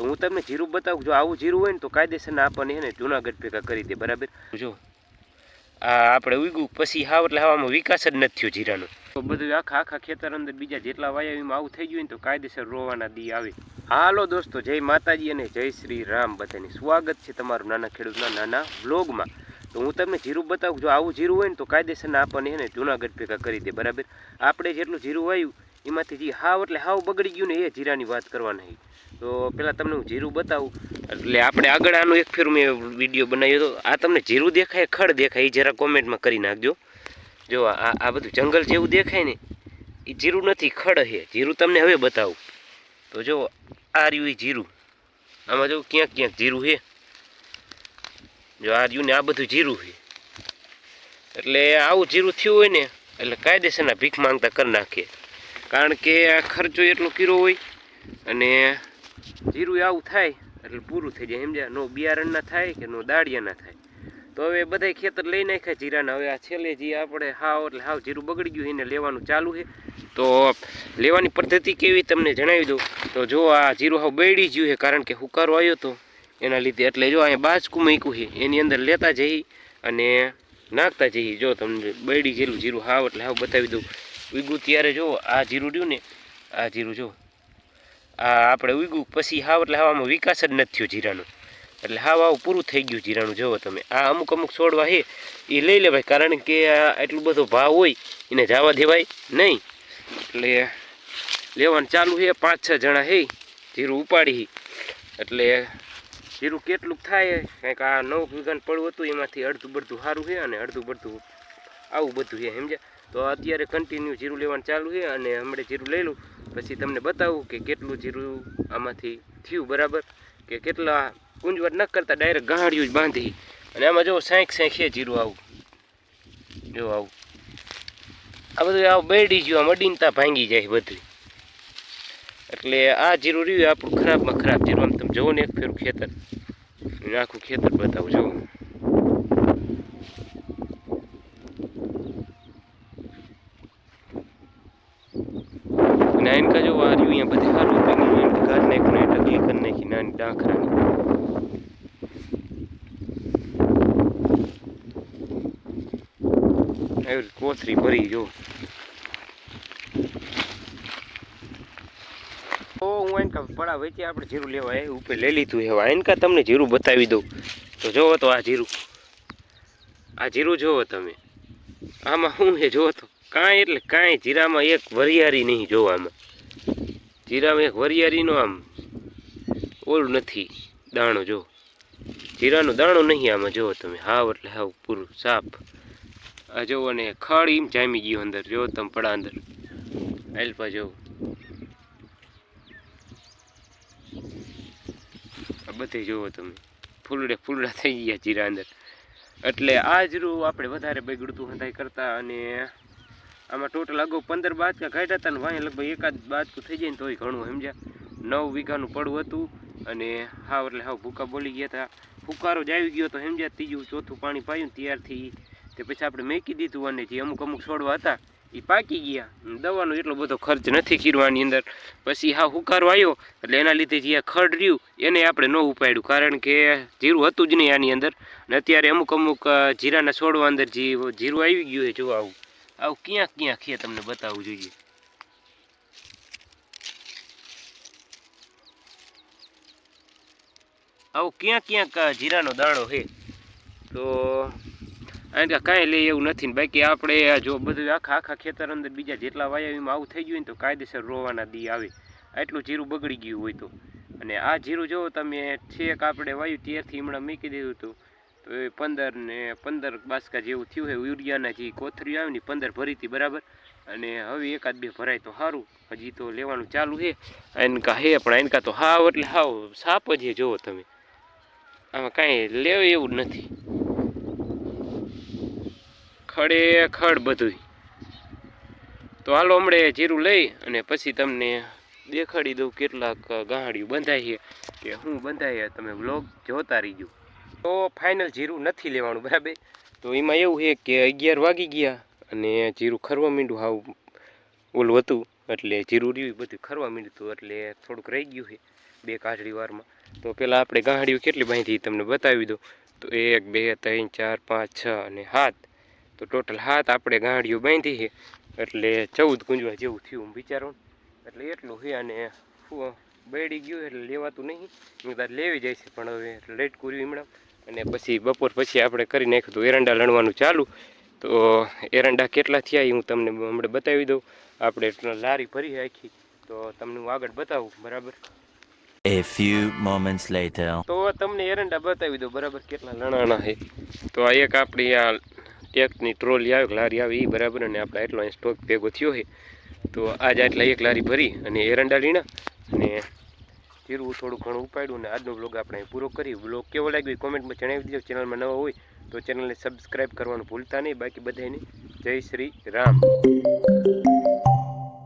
તો હું તમને જીરું બતાવું, જો આવું જીરું હોય ને તો કાયદેસરના આપણને એને જૂનાગઢ ભેગા કરી દે, બરાબર? જો, આ આપણે ઉગ્યું, પછી હાવ એટલે હવામાં વિકાસ જ નથી થયો જીરાનો. તો બધું આખા આખા ખેતર અંદર બીજા જેટલા વાયા એમાં આવું થઈ ગયું ને તો કાયદેસર રોવાના દી આવે. હાલો દોસ્તો, જય માતાજી અને જય શ્રી રામ બધાની. સ્વાગત છે તમારું નાના ખેડૂતના નાના વ્લોગમાં. તો હું તમને જીરું બતાવું, જો આવું જીરું હોય ને તો કાયદેસરના આપણને એને જુનાગઢ ભેગા કરી દે, બરાબર? આપણે જેટલું જીરું વાયું એમાંથી જે હાવ એટલે હાવ બગડી ગયું ને એ જીરાની વાત કરવા નહીં તો પહેલાં તમને હું જીરું બતાવું. એટલે આપણે આગળ આનું એક ફેર મેં વીડિયો બનાવ્યો હતો. આ તમને જીરું દેખાય, ખડ દેખાય, એ જરા કોમેન્ટમાં કરી નાખજો. જો આ આ બધું જંગલ જેવું દેખાય ને એ જીરું નથી, ખડ છે. જીરું તમને હવે બતાવું. તો જો આ રહ્યું એ જીરું. આમાં જો ક્યાંક ક્યાંક જીરું છે. જો આ રહ્યું ને આ બધું જીરું છે. એટલે આવું જીરું થયું હોય ને, એટલે કાયદેસરના ભીખ માંગતા કરી નાખીએ. કારણ કે ખર્ચો એટલો કીરો હોય અને જીરું આવું થાય, એટલે પૂરું થઈ જાય. સમજ્યા? નો બિયારણના થાય કે નો દાળિયાના થાય. તો હવે બધાય ખેતર લઈ નાખ્યા જીરાના. હવે આ છેલ્લે જે આપણે હાવ, એટલે હાવ જીરું બગડી ગયું એને લેવાનું ચાલુ છે. તો લેવાની પદ્ધતિ કેવી તમને જણાવી દઉં. તો જો આ જીરું હાવ બળી ગયું છે, કારણ કે હુકારો આવ્યો તો એના લીધે. એટલે જો અહીંયા બાજકું મૂક્યું છે, એની અંદર લેતા જઈ અને નાખતા જઈએ જો તમને બળી ગયેલું જીરું હાવ, એટલે હાવ બતાવી દઉં. ઉગ્યું ત્યારે જો, આ જીરું રહ્યું ને, આ જીરું જો. આ આપણે ઉગ્યું પછી હાવ, એટલે હવામાં વિકાસ જ નથી થયો જીરાનો. એટલે હાવ આવું પૂરું થઈ ગયું જીરાનું, જુઓ તમે. આ અમુક અમુક છોડવા છે એ લઈ લેવાય, કારણ કે આ એટલું બધો ભાવ હોય, એને જવા દેવાય નહીં. એટલે લેવાનું ચાલુ છે પાંચ છ જણા છે જીરું ઉપાડી એટલે જીરું કેટલું થાય, કંઈક આ નવ વીઘાનું પડવું હતું, એમાંથી અડધું બડધું સારું છે અને અડધું બડધું આવું બધું છે સમજ્યા? તો અત્યારે કન્ટિન્યુ જીરું લેવાનું ચાલુ છે અને હમણાં જીરું લઈ લઉં. પછી તમને બતાવું કે કેટલું જીરું આમાંથી થયું, બરાબર? કે કેટલા કુંજવટ ન કરતા ડાયરેક્ટ ગાંડિયું જ બાંધી. અને આમાં જો સાંઈક છે જીરું આવું. જો આવું. આ બધું આવું બેડી ગયું આમ અડીનતા ભાંગી જાય બધું. એટલે આ જીરું રહ્યું, આપણું ખરાબમાં ખરાબ જીરું. આમ તમે જોવો ને, એક ફેરું ખેતર. આખું ખેતર બતાવું, જોવો. અને આઈનકા જો આ રહ્યું અહીંયા બધે સારું હતું એને ઘર નાખ્યું ને ટકલી કરી નાખી નાની ડાંખરાની એવી કોથરી ભરી જો હું એનકા પડા વચ્ચે આપણે જીરું લેવા એ ઉપર લઈ લીધું હવે એનકા તમને જીરું બતાવી દઉં તો જોવો તો આ જીરું આ જીરું જોવો તમે આમાં શું છે જોવો તો કાંઈ એટલે કાંઈ જીરામાં એક વરિયારી નહીં જોવામાં. જીરામાં એક વરિયારીનો આમ ઓલું નથી, દાણો જો. જીરાનો દાણો નહીં આમાં જુઓ તમે. હાવ એટલે હાવ પૂરું સાફ આ જુઓ અને ખડ એમ જામી ગયું અંદર. જો તમે પડા અંદર. આલ્પા જુઓ આ બધે જુઓ તમે. ફૂલડે ફૂલડા થઈ ગયા જીરા અંદર. એટલે આ જરૂર આપણે વધારે બગડતું હંધાઈ કરતા અને આમાં ટોટલ અગાઉ પંદર બાજકા કાઢ્યા હતા ને વાંહે લગભગ એકાદ બાજકું થઈ જાય ને તોય ઘણું, સમજ્યા? નવ વીઘાનું પડવું હતું અને હાવ એટલે હાવ ભૂકા બોલી ગયા હતા. ફુકારો જ આવી ગયો તો સમજ્યા, ત્રીજું ચોથું પાણી પાયું ત્યારથી તે પછી આપણે મેકી દીધું અને જે અમુક અમુક છોડવા હતા એ પાકી ગયા. દવાનો એટલો બધો ખર્ચ નથી કર્યો અંદર. પછી હા હુકારો આવ્યો એટલે એના લીધે જે આ ખડ રહ્યું, એને આપણે ન ઉપાડ્યું. કારણ કે જીરું હતું જ નહીં આની અંદર. અને અત્યારે અમુક અમુક જીરાના છોડવા અંદર જે જીરું આવી ગયું છે જોવા આવું. આવું ક્યાં ક્યાં ખે તમને બતાવવું જોઈએ? આવું ક્યાં ક્યાંક જીરાનો દાણો છે તો કારણ કાંઈ લે એવું નથી ને. બાકી આપણે જો બધું આખા આખા ખેતર અંદર બીજા જેટલા વાયા એમાં આવું થઈ ગયું ને તો કાયદેસર રોવાના દી આવે. આટલું જીરું બગડી ગયું હોય તો. અને આ જીરું જો તમે છેક આપણે વાયું ત્યારથી હમણાં મૂકી દીધું હતું પંદર ને પંદર બાસકા જેવું થયું છે યુરિયાના જે કોથરી આવે ને પંદર ભરી હતી, બરાબર? અને હવે એકાદ બે ભરાય તો સારું હજી તો લેવાનું ચાલુ છે. એનકા હે, પણ એનકા તો હાવ, એટલે હાવ સાપ જ છે જુઓ તમે. આમાં કાંઈ લેવે એવું નથી. ખડે ખડ બધું તો હાલો હમણે જીરું લઈ અને પછી તમને દેખાડી દઉં કેટલાક ગાંહડિયું બંધાય છે. કે શું બંધાય, તમે બ્લોગ જોતા રહીજો. તો ફાઇનલ જીરું નથી લેવાનું, બરાબર? તો એમાં એવું છે કે અગિયાર વાગી ગયા અને જીરું ખરવા માંડ્યું હાવ ઓલું હતું, એટલે જીરું રહ્યું બધું ખરવા માંડ્યું હતું, એટલે થોડુંક રહી ગયું છે બે કાઢડી વારમાં. તો પહેલાં આપણે ગાંહડીઓ કેટલી બાંધી તમને બતાવી દો તો એક, બે, ત્રણ, ચાર, પાંચ, છ અને સાત. તો ટોટલ સાત આપણે ગાંહડીઓ બાંધી છે, એટલે ચૌદ ગુંજવા જેવું થયું વિચારો એટલે એટલું છે અને બળી ગયું એટલે લેવાતું નહીં. હું તારે લેવી જાય છે, પણ હવે લેટ કર્યું હમણાં અને પછી બપોર પછી આપણે કરી નાખ્યું હતું એરંડા લણવાનું ચાલુ. તો એરંડા કેટલા થયા એ હું તમને હમણાં બતાવી દઉં. આપણે લારી ભરી રાખી તો તમને હું આગળ બતાવું બરાબર? A few moments later. તો તમને એરંડા બતાવી દઉં બરાબર? કેટલા લણાણા છે. તો આ એક આપણી આ ટેકની ટ્રોલી આવે લારી આવે એ બરાબર અને આપણે એટલો અહીં સ્ટોક ભેગો થયો છે. તો આજ આટલા એક લારી ભરી અને એરંડા લીણા અને જીરું થોડું ઘણું ઉપાડ્યું અને આજનો બ્લોગ આપણે પૂરો કરી બ્લોગ કેવો લાગ્યો કોમેન્ટમાં જણાવી દીધો ચેનલમાં નવો હોય તો ચેનલને સબસ્ક્રાઈબ કરવાનું ભૂલતા નહીં. બાકી બધાને જય શ્રી રામ.